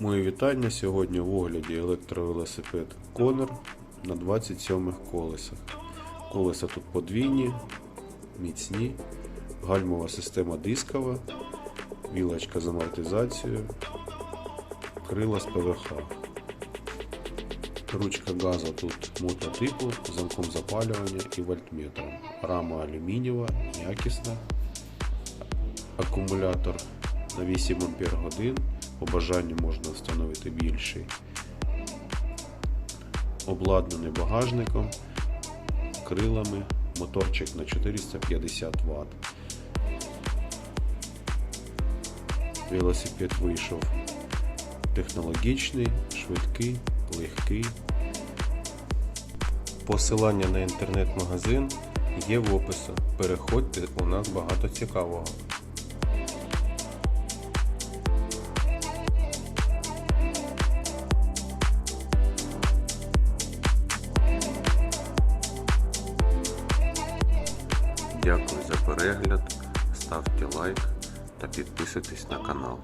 Мої вітання сьогодні в огляді електровелосипед Conor на 27 колесах. Колеса тут подвійні, міцні, гальмова система дискова, вілочка з амортизацією, крила з ПВХ. Ручка газу тут мототипу з замком запалювання і вольтметром. Рама алюмінієва, якісна. Акумулятор на 8 Ампер годин. По бажанню можна встановити більший. Обладнаний багажником, крилами, моторчик на 450 Вт. Велосипед вийшов технологічний, швидкий, легкий. Посилання на інтернет-магазин є в описі. Переходьте, у нас багато цікавого. Дякую за перегляд, ставте лайк та підписуйтесь на канал.